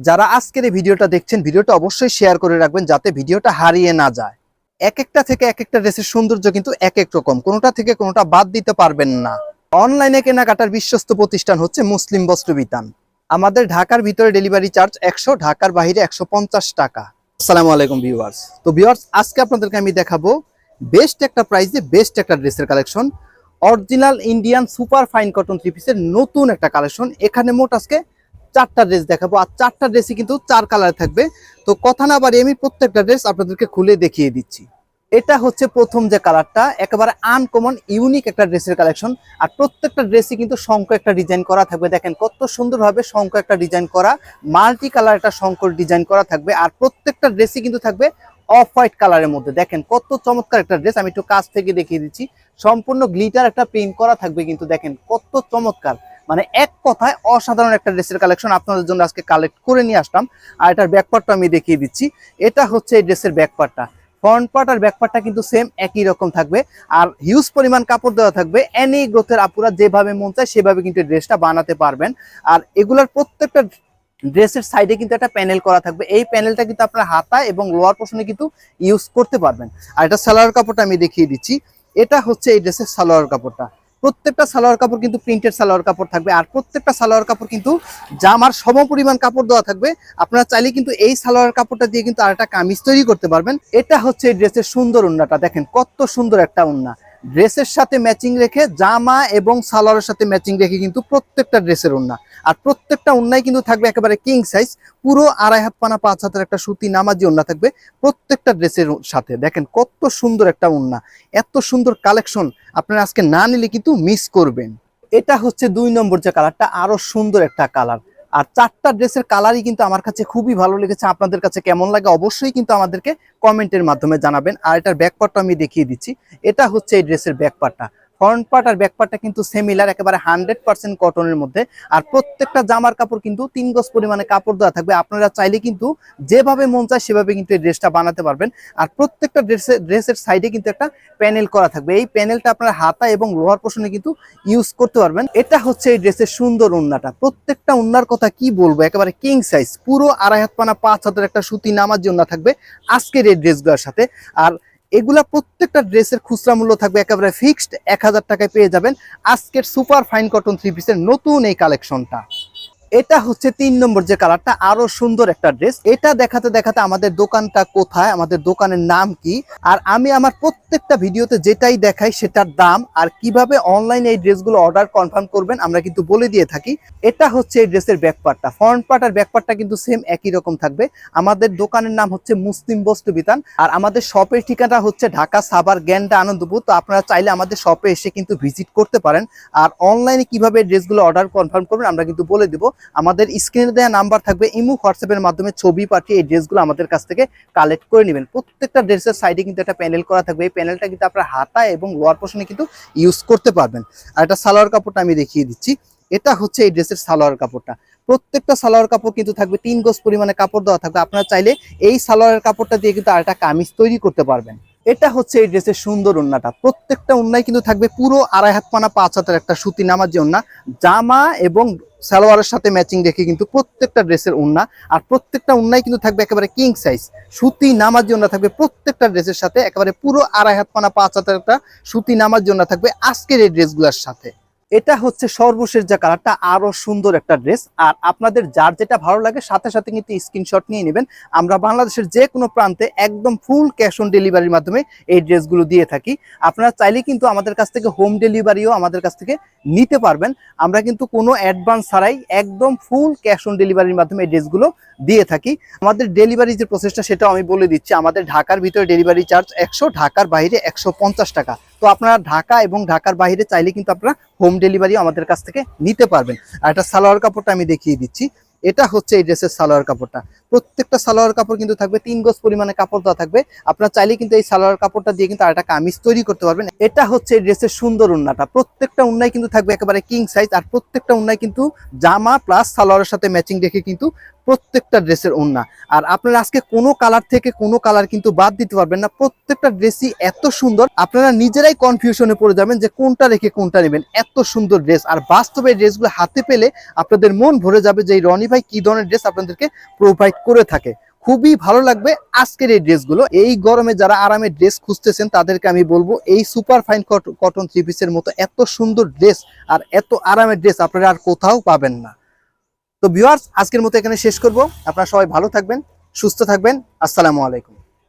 যারা আজকের এই ভিডিওটা দেখছেন, ভিডিওটা অবশ্যই শেয়ার করে রাখবেন যাতে ভিডিওটা হারিয়ে না যায়। এক একটা থেকে এক একটা ড্রেসের সৌন্দর্য কিন্তু এক এক রকম, কোনোটা থেকে কোনোটা বাদ দিতে পারবেন না। অনলাইনে কেনাকাটার বিশ্বস্ত প্রতিষ্ঠান হচ্ছে মুসলিম বস্ত্র বিতান। আমাদের ঢাকার ভিতরে ডেলিভারি চার্জ একশো, ঢাকার বাহিরে একশো পঞ্চাশ টাকা। আসসালামু আলাইকুম ভিউয়ার্স তো ভিউয়ার্স আজকে আপনাদেরকে আমি দেখাবো বেস্ট একটা প্রাইসে বেস্ট একটা ড্রেসের collection original Indian super fine cotton three পিসের নতুন একটা কালেকশন এখানে মোট আজকে চারটা ড্রেস দেখাবো। আর চারটা ড্রেসই কিন্তু চার কালার থাকবে। তো কথা না বাড়িয়ে আমি প্রত্যেকটা ড্রেস আপনাদেরকে খুলে দেখিয়ে দিচ্ছি। এটা হচ্ছে প্রথম যে কালারটা একেবারে আনকমন ইউনিক একটা ড্রেসের কালেকশন আর প্রত্যেকটা ড্রেসই কিন্তু শঙ্খ একটা ডিজাইন করা থাকবে। দেখেন কত সুন্দরভাবে শঙ্খ একটা ডিজাইন করা মাল্টি কালার একটা শঙ্কর ডিজাইন করা থাকবে। আর প্রত্যেকটা ড্রেসই কিন্তু থাকবে অফ হোয়াইট কালারের মধ্যে। দেখেন কত চমৎকার একটা ড্রেস আমি একটু কাছ থেকে দেখিয়ে দিচ্ছি। সম্পূর্ণ গ্লিটার একটা প্রিন্ট করা থাকবে কিন্তু দেখেন কত চমৎকার। মানে এক কথায় অসাধারণ একটা ড্রেসের কালেকশন আপনাদের জন্য আজকে কালেক্ট করে নিয়ে আসলাম। আর এটার ব্যাকপার্টটা আমি দেখিয়ে দিচ্ছি। এটা হচ্ছে এই ড্রেসের ব্যাকপার্টটা ফ্রন্ট পার্ট আর ব্যাকপার্টটা কিন্তু সেম একই রকম থাকবে। আর হিউজ পরিমাণ কাপড় দেওয়া থাকবে। এনি গ্রোথের আপুরা যেভাবে মন চায় সেভাবে কিন্তু ড্রেসটা বানাতে পারবেন। আর এগুলার প্রত্যেকটা ড্রেসের সাইডে কিন্তু একটা প্যানেল করা থাকবে। এই প্যানেলটা কিন্তু আপনার হাতা এবং লোয়ার পোর্শনে কিন্তু ইউজ করতে পারবেন। আর এটা সালোয়ার কাপড়টা আমি দেখিয়ে দিচ্ছি। এটা হচ্ছে এই ড্রেসের সালোয়ার কাপড়টা। প্রত্যেকটা সালোয়ার কাপড় কিন্তু প্রিন্টেড সালোয়ার কাপড় থাকবে। আর প্রত্যেকটা সালোয়ার কাপড় কিন্তু জামার সম পরিমাণ কাপড় দেওয়া থাকবে। আপনারা চাইলে কিন্তু এই সালোয়ার কাপড়টা দিয়ে কিন্তু আর একটা কামিজ তৈরি করতে পারবেন। এটা হচ্ছে এই ড্রেসের সুন্দর উন্নাটা। দেখেন কত সুন্দর একটা উন্না। ড্রেসের সাথে ম্যাচিং রেখে জামা এবং সালোয়ারের সাথে ম্যাচিং রেখে কিন্তু প্রত্যেকটা ড্রেসের উন্না আর প্রত্যেকটা উন্নাই কিন্তু থাকবে একেবারে কিং সাইজ পুরো আড়াই হাত পানা, পাঁচ হাতের একটা সুতি নামাজি উন্না থাকবে প্রত্যেকটা ড্রেসের সাথে। দেখেন কত সুন্দর একটা উন্না এত সুন্দর কালেকশন আপনারা আজকে না নিলে কিন্তু মিস করবেন। এটা হচ্ছে দুই নম্বর যে কালারটা আরও সুন্দর একটা কালার আর চারটা ড্রেসের কালারই কিন্তু আমার কাছে খুবই ভালো লেগেছে। আপনাদের কাছে কেমন লাগে অবশ্যই কিন্তু আমাদেরকে কমেন্টের মাধ্যমে জানাবেন। আর এটার ব্যাকপারটা আমি দেখিয়ে দিচ্ছি। এটা হচ্ছে এই ড্রেসের ব্যাকপার্টটা ফ্রন্ট পার্ট আর ব্যাক পার্টটা কিন্তু সেমিলার একেবারে হান্ড্রেড পার্সেন্ট কটনের মধ্যে। আর প্রত্যেকটা জামার কাপড় কিন্তু তিন গজ পরিমাণে কাপড় দেওয়া থাকবে। আপনারা চাইলে কিন্তু যেভাবে মন চায় সেভাবে কিন্তু এই ড্রেসটা বানাতে পারবেন। আর প্রত্যেকটা ড্রেসের ড্রেসের সাইডে কিন্তু একটা প্যানেল করা থাকবে। এই প্যানেলটা আপনারা হাতা এবং লোহার পোষণে কিন্তু ইউজ করতে পারবেন। এটা হচ্ছে এই ড্রেসের সুন্দর উন্নাটা। প্রত্যেকটা উন্নার কথা কি বলব? একেবারে কিং সাইজ পুরো আড়াই হাত পানা, পাঁচ হাতের একটা সুতি নামার জন্য থাকবে আজকের এই ড্রেসগুলোর সাথে। আর এগুলা প্রত্যেকটা ড্রেসের খুচরা মূল্য থাকবে একেবারে ফিক্সড এক হাজার টাকায় পেয়ে যাবেন। আজকের সুপার ফাইন কটন থ্রি পিসের নতুন এই কালেকশনটা এটা হচ্ছে তিন নম্বর যে কালারটা, আরও সুন্দর একটা ড্রেস। এটা দেখাতে দেখাতে আমাদের দোকানটা কোথায়, আমাদের দোকানের নাম কি? আর আমি আমার প্রত্যেকটা ভিডিওতে যেটাই দেখাই সেটার দাম আর কীভাবে অনলাইনে এই ড্রেসগুলো অর্ডার কনফার্ম করবেন আমরা কিন্তু বলে দিয়ে থাকি। এটা হচ্ছে এই ড্রেসের ব্যাকপার্টটা ফ্রন্ট পার্ট আর ব্যাকপার্টটা কিন্তু সেম একই রকম থাকবে। আমাদের দোকানের নাম হচ্ছে মুসলিম বস্তু বিতান আর আমাদের শপের ঠিকানা হচ্ছে ঢাকা সাবার গ্যান্ডা আনন্দপুর। তো আপনারা চাইলে আমাদের শপে এসে কিন্তু ভিজিট করতে পারেন। আর অনলাইনে কীভাবে ড্রেসগুলো অর্ডার কনফার্ম করবেন আমরা কিন্তু বলে দেবো। আমাদের স্ক্রিনে দেওয়া নাম্বার থাকবে, ইমু হোয়াটসঅ্যাপের মাধ্যমে ছবি পাঠিয়ে এই ড্রেসগুলো আমাদের কাছ থেকে কালেক্ট করে নেবেন। প্রত্যেকটা ড্রেসের সাইডে কিন্তু একটা প্যানেল করা থাকবে। এই প্যানেলটা কিন্তু আপনার হাতা এবং লোয়ার পোর্শনে কিন্তু ইউজ করতে পারবেন। আর এটা সালোয়ার কাপড়টা আমি দেখিয়ে দিচ্ছি। এটা হচ্ছে এই ড্রেসের সালোয়ার কাপড়টা। প্রত্যেকটা সালোয়ার কাপড় কিন্তু থাকবে, তিন গজ পরিমাণে কাপড় দেওয়া থাকবে। আপনারা চাইলে এই সালোয়ারের কাপড়টা দিয়ে কিন্তু আরেকটা কামিজ তৈরি করতে পারবেন। এটা হচ্ছে এই ড্রেসের সুন্দর উন্নাটা প্রত্যেকটা উন্নায় কিন্তু থাকবে পুরো আড়াই হাত পানা, পাঁচ হাতের একটা সুতি নামার যে উন্না জামা এবং সালোয়ারের সাথে ম্যাচিং রেখে কিন্তু প্রত্যেকটা ড্রেসের উন্না, আর প্রত্যেকটা উন্নায় কিন্তু থাকবে একেবারে কিং সাইজ সুতি নামার জন্য থাকবে প্রত্যেকটা ড্রেসের সাথে, একেবারে পুরো আড়াই হাত পানা পাঁচ হাতের একটা সুতি নামার জন্য থাকবে আজকের এই ড্রেসগুলোর সাথে। এটা হচ্ছে সর্বশেষ যে কালারটা, আরও সুন্দর একটা ড্রেস। আর আপনাদের যার যেটা ভালো লাগে, সাথে সাথে কিন্তু স্ক্রিনশট নিয়ে নেবেন। আমরা বাংলাদেশের যে কোনো প্রান্তে একদম ফুল ক্যাশ অন ডেলিভারির মাধ্যমে এই ড্রেসগুলো দিয়ে থাকি। আপনারা চাইলে কিন্তু আমাদের কাছ থেকে হোম ডেলিভারিও আমাদের কাছ থেকে নিতে পারবেন। আমরা কিন্তু কোনো অ্যাডভান্স ছাড়াই একদম ফুল ক্যাশ অন ডেলিভারির মাধ্যমে এই ড্রেসগুলো দিয়ে থাকি। আমাদের ডেলিভারি যে প্রসেসটা সেটাও আমি বলে দিচ্ছি। আমাদের ঢাকার ভিতরে ডেলিভারি চার্জ একশো, ঢাকার বাইরে একশো পঞ্চাশ টাকা। তো আপনারা ঢাকা এবং ঢাকার বাইরে চাইলে কিন্তু আপনারা হোম ডেলিভারি আমাদের কাছ থেকে নিতে পারবেন। আর এটা সালোয়ার কাপড়টা আমি দেখিয়ে দিচ্ছি। এটা হচ্ছে এই ড্রেসের সালোয়ার কাপড়টা। প্রত্যেকটা সালোয়ার কাপড় কিন্তু থাকবে, তিন গজ পরিমাণে কাপড় দেওয়া থাকবে। আপনারা চাইলে কিন্তু এই সালোয়ার কাপড়টা দিয়ে কিন্তু আরেকটা কামিজ তৈরি করতে পারবেন। এটা হচ্ছে এই ড্রেসের সুন্দর উন্নাটা। প্রত্যেকটা উন্নায় কিন্তু থাকবে একেবারে কিং সাইজ আর প্রত্যেকটা উন্নায় কিন্তু জামা প্লাস সালোয়ারের সাথে ম্যাচিং রেখে কিন্তু প্রত্যেকটা ড্রেসের ওন্না আর আপনারা আজকে কোনো কালার থেকে কোনো কালার কিন্তু বাদ দিতে পারবেন না। প্রত্যেকটা ড্রেসই এত সুন্দর, আপনারা নিজেরাই কনফিউশনে পড়ে যাবেন যে কোনটা রেখে কোনটা নেবেন। এত সুন্দর ড্রেস। আর বাস্তবে ড্রেসগুলো হাতে পেলে আপনাদের মন ভরে যাবে যে রনি ভাই কি ধরনের ড্রেস আপনাদেরকে প্রোভাইড করে থাকে। খুবই ভালো লাগবে আজকের এই ড্রেসগুলো এই গরমে যারা আরামে ড্রেস খুঁজতেছেন, তাদেরকে আমি বলব এই সুপার ফাইন কটন থ্রি পিসের মতো এত সুন্দর ড্রেস আর এত আরামের ড্রেস আপনারা আর কোথাও পাবেন না। তো ভিউয়ার্স আজকের মতো এখানে শেষ করব। আপনারা সবাই ভালো থাকবেন, সুস্থ থাকবেন। আসসালামু আলাইকুম।